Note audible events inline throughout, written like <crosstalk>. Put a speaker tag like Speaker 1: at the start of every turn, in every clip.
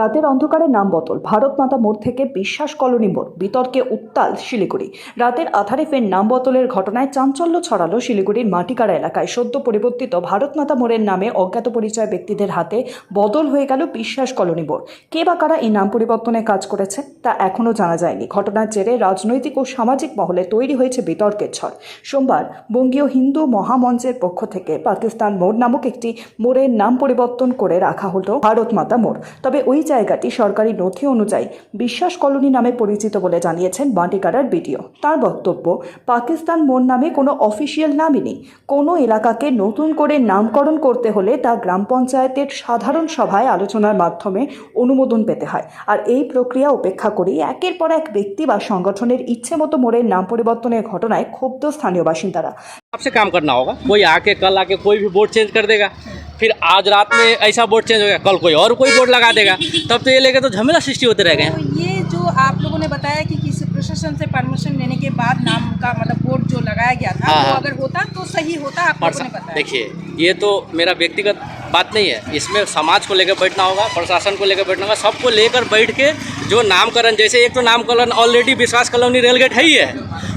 Speaker 1: রাতের অন্ধকারে নাম বদল। ভারত মাতা মোড় থেকে বিশ্বাস কলোনি মোড় বিতর্কে উত্তাল শিলিগুড়ি। রাতের আধারে ফের নাম বদলের ঘটনায় চাঞ্চল্য ছড়ালো শিলিগুড়ির মাটিকাড়া এলাকায়। সদ্য পরিবর্তিত ভারত মাতা মোড়ের নামে অজ্ঞাত পরিচয় ব্যক্তিদের হাতে বদল হয়ে গেল বিশ্বাস কলোনি মোড় কে বা কারা এই নাম পরিবর্তনে কাজ করেছে, তা এখনও জানা যায়নি। ঘটনার জেরে রাজনৈতিক ও সামাজিক মহলে তৈরি হয়েছে বিতর্কের ঝড়। সোমবার বঙ্গীয় হিন্দু মহামঞ্চের পক্ষ থেকে পাকিস্তান মোড় নামক একটি মোড়ের নাম পরিবর্তন করে রাখা হলো ভারত মাতা মোড়। তবে ওই জায়গাটি সরকারি নথি অনুযায়ী বিশ্বাস কলোনি নামে পরিচিত বলে জানিয়েছেন বাঁটিকাড়ার বিডিও তার বক্তব্য পাকিস্তান মোড় নামে কোনো অফিসিয়াল নামই নেই কোনো এলাকাকে নতুন করে নামকরণ করতে হলে তা গ্রাম পঞ্চায়েতের সাধারণ সভায় আলোচনার মাধ্যমে অনুমোদন পেতে হয় আর এই প্রক্রিয়া উপেক্ষা করেই একের পর এক ব্যক্তি বা সংগঠনের ইচ্ছে মতো মোড়ের নাম পরিবর্তনের ঘটনায় ক্ষুব্ধ স্থানীয় বাসিন্দারা
Speaker 2: आपसे काम करना होगा कोई आके कल आके कोई भी बोर्ड चेंज कर देगा फिर आज रात में ऐसा बोर्ड चेंज हो गया कल कोई और कोई बोर्ड लगा देगा। <laughs> तब तो ये लेके तो झमेला सृष्टि होते रह गए
Speaker 3: तो ये जो आप लोगों ने बताया कि किसी प्रशासन से परमिशन लेने के बाद नाम का मतलब बोर्ड जो लगाया गया था
Speaker 2: हाँ,
Speaker 3: वो
Speaker 2: हाँ।
Speaker 3: अगर होता तो सही होता आप लोगों ने बताया।
Speaker 2: देखिए ये तो मेरा व्यक्तिगत बात नहीं है। इसमें समाज को लेकर बैठना होगा प्रशासन को लेकर बैठना होगा सबको लेकर बैठ के जो नामकरण जैसे एक तो नामकरण ऑलरेडी विश्वास कॉलोनी रेलगेट है ही है।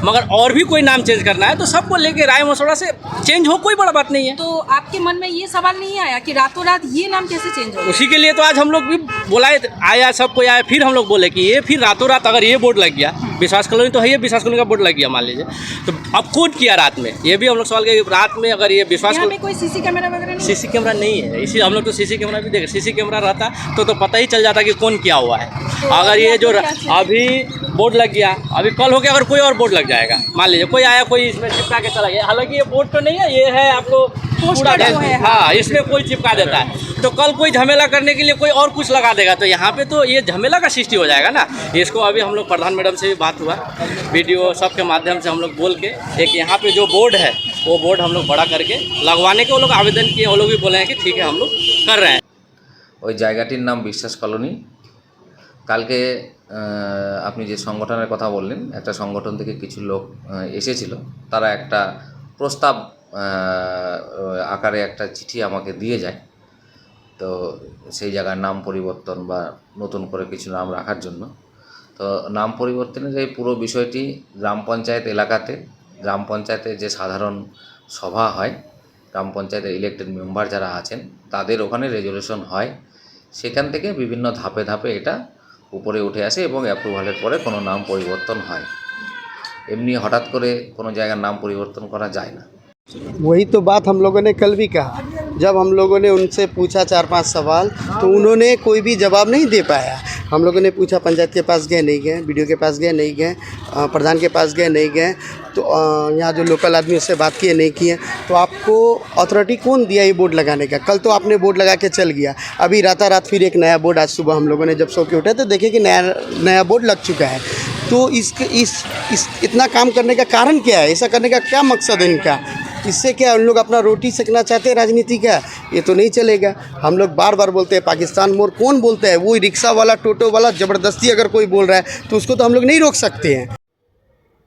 Speaker 2: मगर और भी कोई नाम चेंज करना है तो सबको लेके राय मसौड़ा से चेंज हो कोई बड़ा बात नहीं है।
Speaker 3: तो आपके मन में ये सवाल नहीं आया कि रातों रात ये नाम कैसे चेंज हो
Speaker 2: उसी के लिए तो आज हम लोग भी बोलाए आया सबको आया फिर हम लोग बोले कि ये फिर रातों रात अगर ये बोर्ड लग गया विश्वास कॉलोनी तो है ये विश्वास कॉलोनी का बोर्ड लग गया मान लीजिए। तो अब कौन किया रात में। ये भी हम लोग सवाल किया रात में अगर ये विश्वास
Speaker 3: यहाँ
Speaker 2: को
Speaker 3: पे कोई सीसी कैमरा वगैरह नहीं
Speaker 2: सीसी कैमरा नहीं है। इसी हम लोग तो सीसी कैमरा भी देखे सीसी कैमरा रहता तो तो पता ही चल जाता कि कौन किया हुआ है।
Speaker 3: तो
Speaker 2: अगर ये जो
Speaker 3: चाहिए?
Speaker 2: अभी बोर्ड लग गया अभी कल हो गया अगर कोई और बोर्ड लग जाएगा। मान लीजिए कोई आया कोई इसमें चिपका के चला गया। हालाँकि ये बोर्ड तो नहीं है ये है आपको
Speaker 3: पोस्टर जो है,
Speaker 2: हाँ इसमें कोई चिपका देता है तो कल कोई झमेला करने के लिए कोई और कुछ लगा देगा तो यहाँ पे तो ये झमेला का सृष्टि हो जाएगा ना इसको अभी हम लोग प्रधान मैडम से भी बात हुआ वीडियो सबके माध्यम से हम लोग बोल के एक यहाँ पे जो बोर्ड है वो बोर्ड हम लोग बड़ा करके लगवाने के वो लोग आवेदन किए वो लोग भी बोले हैं कि ठीक है हम लोग कर रहे हैं
Speaker 4: ওই জায়গাটির নাম বিশ্বাস কলোনি কালকে আহ, আপনি যে সংগঠনের কথা বললেন একটা সংগঠন থেকে কিছু লোক আহ, এসেছিল তারা একটা প্রস্তাব আহ, আকারে একটা চিঠি আমাকে দিয়ে যায়। তো সেই জায়গার নাম পরিবর্তন বা নতুন করে কিছু নাম রাখার জন্য। তো নাম পরিবর্তনের এই পুরো বিষয়টি গ্রাম পঞ্চায়েত এলাকাতে, গ্রাম পঞ্চায়েতে যে সাধারণ সভা হয়, গ্রাম পঞ্চায়েতের ইলেক্টেড মেম্বার যারা আছেন, তাদের ওখানে রেজলিউশন হয়। সেখান থেকে বিভিন্ন ধাপে ধাপে এটা উপরে উঠে আসে এবং অ্যাপ্রুভালের পরে কোনো নাম পরিবর্তন হয়। এমনি হঠাৎ করে কোনো জায়গার নাম পরিবর্তন করা যায় না।
Speaker 5: वही तो बात हम लोगों ने कल भी कहा। जब हम लोगों ने उनसे पूछा चार पाँच सवाल तो उन्होंने कोई भी जवाब नहीं दे पाया। हम लोगों ने पूछा, पंचायत के पास गए, नहीं गए वीडियो के पास गए, नहीं गए प्रधान के पास गए, नहीं गए तो यहाँ जो लोकल आदमी उससे बात किए, नहीं किए तो आपको अथॉरिटी कौन दिया ये बोर्ड लगाने का? कल तो आपने बोर्ड लगा के चल गया। अभी रातारात फिर एक नया बोर्ड, आज सुबह हम लोगों ने जब सो के उठे तो देखे कि नया नया बोर्ड लग चुका है। तो इसके, इस इस, इतना काम करने का कारण क्या है? ऐसा करने का क्या मकसद है इनका? इससे क्या उन लोग अपना रोटी सेकना चाहते हैं राजनीति का ये तो नहीं चलेगा हम लोग बार बार बोलते हैं पाकिस्तान मोर कौन बोलता है वही रिक्शा वाला टोटो वाला ज़बरदस्ती अगर कोई बोल रहा है तो उसको तो हम लोग नहीं रोक सकते हैं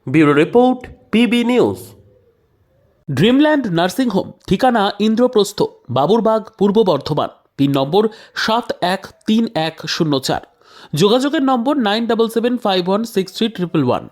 Speaker 6: bureau report PB news Dreamland nursing home ঠিকানা ইন্দ্রপ্রস্থ বাবুরবাগ পূর্ব বর্ধমান পিন নম্বর সাত এক তিন এক শূন্য চার যোগাযোগের number nine double seven five one six three triple one